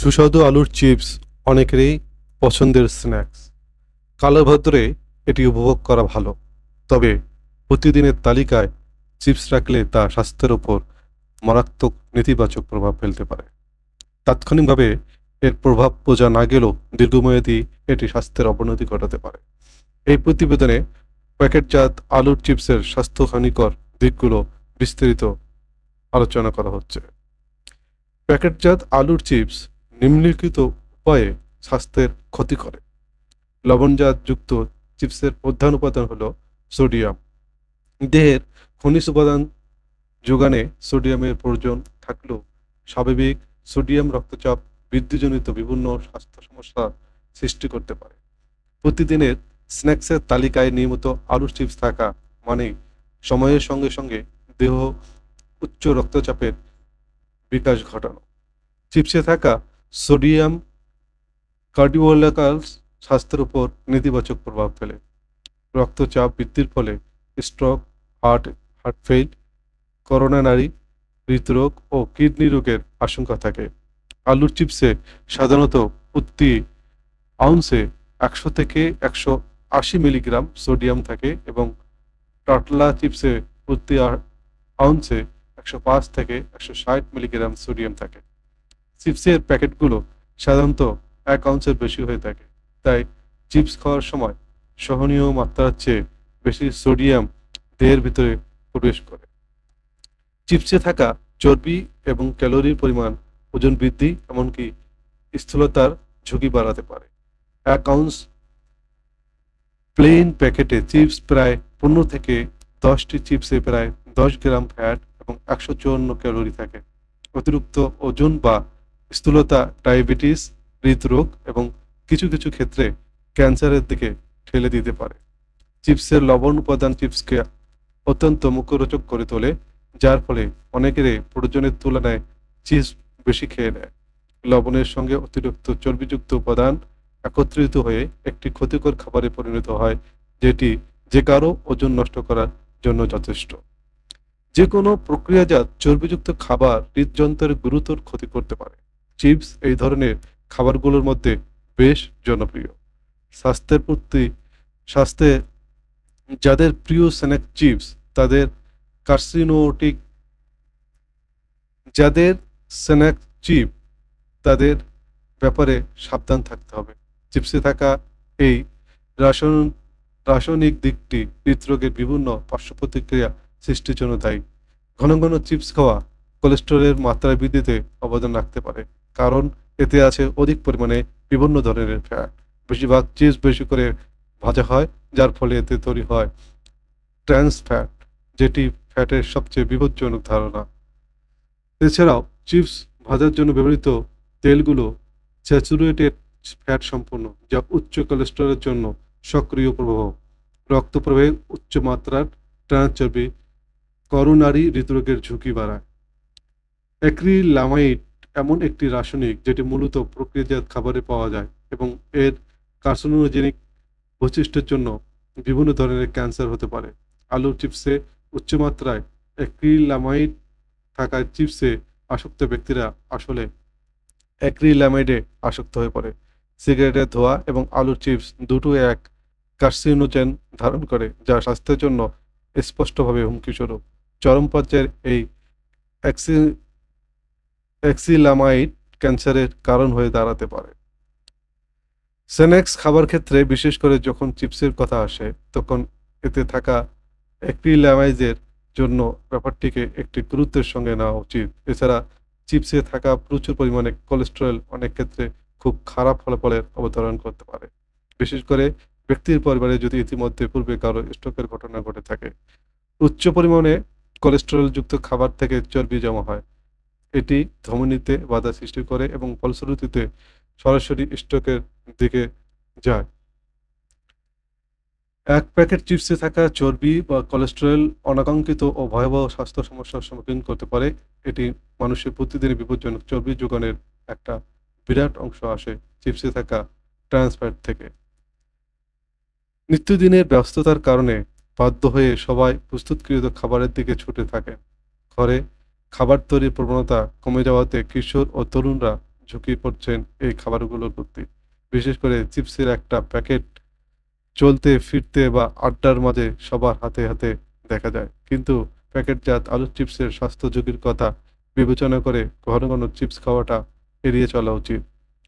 সুস্বাদু আলুর চিপস অনেকেরই পছন্দের স্ন্যাক্স। কালো কালোভদ্রে এটি উপভোগ করা ভালো, তবে প্রতিদিনের তালিকায় চিপস রাখলে তা স্বাস্থ্যের ওপর মারাত্মক নেতিবাচক প্রভাব ফেলতে পারে। তাৎক্ষণিকভাবে এর প্রভাব বোঝা না গেলেও দীর্ঘমেয়াদী এটি স্বাস্থ্যের অবনতি ঘটাতে পারে। এই প্রতিবেদনে প্যাকেটজাত আলুর চিপসের স্বাস্থ্যহানিকর দিকগুলো বিস্তারিত আলোচনা করা হচ্ছে। প্যাকেটজাত আলুর চিপস নিম্নলিখিত উপায়ে স্বাস্থ্যের ক্ষতি করে। লবণজাত যুক্ত চিপসের প্রধান উপাদান হলো সোডিয়াম। দেহের খনিজ উপাদান যোগানে সোডিয়ামের প্রয়োজন থাকলেও স্বাভাবিক সোডিয়াম রক্তচাপ বৃদ্ধিজনিত বিভিন্ন স্বাস্থ্য সমস্যা সৃষ্টি করতে পারে। প্রতিদিনের স্ন্যাক্সের তালিকায় নিয়মিত আলু চিপস থাকা মানে সময়ের সঙ্গে সঙ্গে দেহ উচ্চ রক্তচাপের বিকাশ ঘটানো। চিপসে থাকা সোডিয়াম কার্ডিওলাকাল স্বাস্থ্যের উপর নেতিবাচক প্রভাব ফেলে। রক্তচাপ বৃদ্ধির ফলে stroke, heart heart fail coronary হৃদরোগ ও কিডনি রোগের আশঙ্কা থাকে। আলুর চিপসে সাধারণত প্রতি আউন্সে একশো থেকে একশো আশি মিলিগ্রাম সোডিয়াম থাকে এবং টাটলা চিপসে প্রতি আউন্সে একশো পাঁচ থেকে একশো ষাট মিলিগ্রাম সোডিয়াম থাকে। চিপসের প্যাকেটগুলো সাধারণত এক আউন্সের বেশি হয়ে থাকে। তাই চিপস খাওয়ার সময় সহনীয় মাত্রার চেয়ে বেশি সোডিয়াম দেহের ভিতরে প্রবেশ করে। চিপসে থাকা চর্বি এবং ক্যালোরির পরিমাণ, ওজন বৃদ্ধি এমনকি স্থূলতার ঝুঁকি বাড়াতে পারে। এক আউন্স প্লেন প্যাকেটে চিপস প্রায় পনেরো থেকে দশটি চিপসে প্রায় দশ গ্রাম ফ্যাট এবং একশো চুয়ান্ন ক্যালোরি থাকে। অতিরিক্ত ওজন বা স্থূলতা, ডায়াবেটিস, হৃদরোগ এবং কিছু কিছু ক্ষেত্রে ক্যান্সারের দিকে ঠেলে দিতে পারে। চিপসের লবণ উপাদান চিপসকে অত্যন্ত মুখরোচক করে তোলে, যার ফলে অনেকেরই প্রয়োজনের তুলনায় চিপস বেশি খেয়ে নেয়। লবণের সঙ্গে অতিরিক্ত চর্বিযুক্ত উপাদান একত্রিত হয়ে একটি ক্ষতিকর খাবারে পরিণত হয়, যেটি যে কারও ওজন নষ্ট করার জন্য যথেষ্ট। যে কোনো প্রক্রিয়াজাত চর্বিযুক্ত খাবার হৃদযন্ত্রের গুরুতর ক্ষতি করতে পারে। চিপস এই ধরনের খাবারগুলোর মধ্যে বেশ জনপ্রিয়। স্বাস্থ্যের প্রতি, স্বাস্থ্যে যাদের প্রিয় স্ন্যাক চিপস, তাদের কার্সিনোটিক, যাদের স্ন্যাক চিপ, তাদের ব্যাপারে সাবধান থাকতে হবে। চিপসে থাকা এই রাসায়ন, রাসায়নিক দিকটি হৃদরোগের বিভিন্ন পার্শ্ব প্রতিক্রিয়া সৃষ্টির জন্য দায়ী। ঘন ঘন চিপস খাওয়া কোলেস্টেরলের মাত্রা বৃদ্ধিতে অবদান রাখতে পারে। কারণ এতে আছে অধিক পরিমাণে বিভিন্ন ধরনের ফ্যাট বেশিরভাগ চিপস বেশি করে ভাজা হয়, যার ফলে এতে তৈরি হয় ট্রান্স ফ্যাট যেটি ফ্যাটের সবচেয়ে বিপজ্জনক ধারণা। এছাড়াও চিপস ভাজার জন্য ব্যবহৃত তেলগুলো স্যাচুরেটেড ফ্যাট সম্পন্ন, যা উচ্চ কোলেস্টেরলের জন্য সক্রিয় প্রবাহ রক্ত প্রবাহে উচ্চ মাত্রার ট্রান্স চর্বি করোনারি হৃদরোগের ঝুঁকি বাড়ায়। অ্যাক্রিলামাইড এমন একটি রাসায়নিক যেটি মূলত প্রক্রিয়াজাত খাবারে পাওয়া যায় এবং এর কার্সোনোজেনিক বৈশিষ্ট্যের জন্য বিভিন্ন ধরনের ক্যান্সার হতে পারে। আলুর চিপসে উচ্চমাত্রায় অ্যাক্রিলামাইড থাকা চিপসে আসক্ত ব্যক্তিরা আসলে অ্যাক্রিলামাইডে আসক্ত হয়ে পড়ে। সিগারেটের ধোয়া এবং আলুর চিপস দুটো এক কার্সিনোজেন ধারণ করে, যা স্বাস্থ্যের জন্য স্পষ্টভাবে হুমকিস্বরূপ। চরম পর্যায়ের এই অ্যাক্সিলামাইড ক্যান্সারের কারণ হয়ে দাঁড়াতে পারে। সেনেক্স খাবার ক্ষেত্রে, বিশেষ করে যখন চিপসের কথা আসে, তখন এতে থাকা অ্যাক্রিলামাইজের জন্য ব্যাপারটিকে একটি গুরুত্বের সঙ্গে নেওয়া উচিত। এছাড়া চিপসে থাকা প্রচুর পরিমাণে কোলেস্টেরল অনেক ক্ষেত্রে খুব খারাপ ফলাফলের অবতরণ করতে পারে। বিশেষ করে ব্যক্তির পরিবারে যদি ইতিমধ্যে পূর্বে কারও স্ট্রোকের ঘটনা ঘটে থাকে, উচ্চ পরিমাণে কোলেস্টেরল যুক্ত খাবার থেকে চর্বি জমা হয়। এটি ধমনীতে বাধা সৃষ্টি করে এবং ফলশ্রুতিতে সরাসরি স্ট্রোকের দিকে যায়। এক প্যাকেট চিপসে থাকা চর্বি বা কোলেস্টেরল অনাকাঙ্ক্ষিত ও ভয়াবহ স্বাস্থ্য সমস্যার সম্মুখীন করতে পারে। এটি মানুষের প্রতিদিনের বিপজ্জনক চর্বি যোগানের একটা বিরাট অংশ আসে চিপসে থাকা ট্রান্সফ্যাট থেকে। নিত্যদিনের ব্যস্ততার কারণে বাধ্য হয়ে সবাই প্রস্তুতকৃত খাবারের দিকে ছুটে থাকে। ঘরে খাবার তৈরির প্রবণতা কমে যাওয়াতে কিশোর ও তরুণরা ঝুঁকি পড়ছেন এই খাবারগুলোর প্রতি। বিশেষ করে চিপসের একটা প্যাকেট চলতে, ফিরতে বা আড্ডার মাঝে সবার হাতে হাতে দেখা যায়। কিন্তু প্যাকেটজাত আলুর চিপসের স্বাস্থ্য ঝুঁকির কথা বিবেচনা করে ঘন ঘন চিপস খাওয়াটা এড়িয়ে চলা উচিত।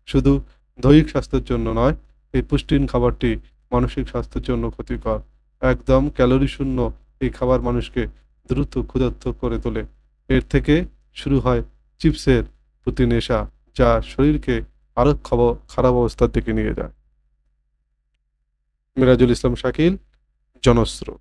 শুধু দৈহিক স্বাস্থ্যের জন্য নয়, এই পুষ্টিহীন খাবারটি মানসিক স্বাস্থ্যের জন্য ক্ষতিকর। একদম ক্যালোরি শূন্য এই খাবার মানুষকে দ্রুত ক্ষুধার্ত করে তোলে। এর থেকে শুরু হয় চিপসের প্রতি নেশা, যা শরীরকে আরও খারাপ অবস্থার দিকে নিয়ে যায়। মিরাজুল ইসলাম শাকিল জনস্রোত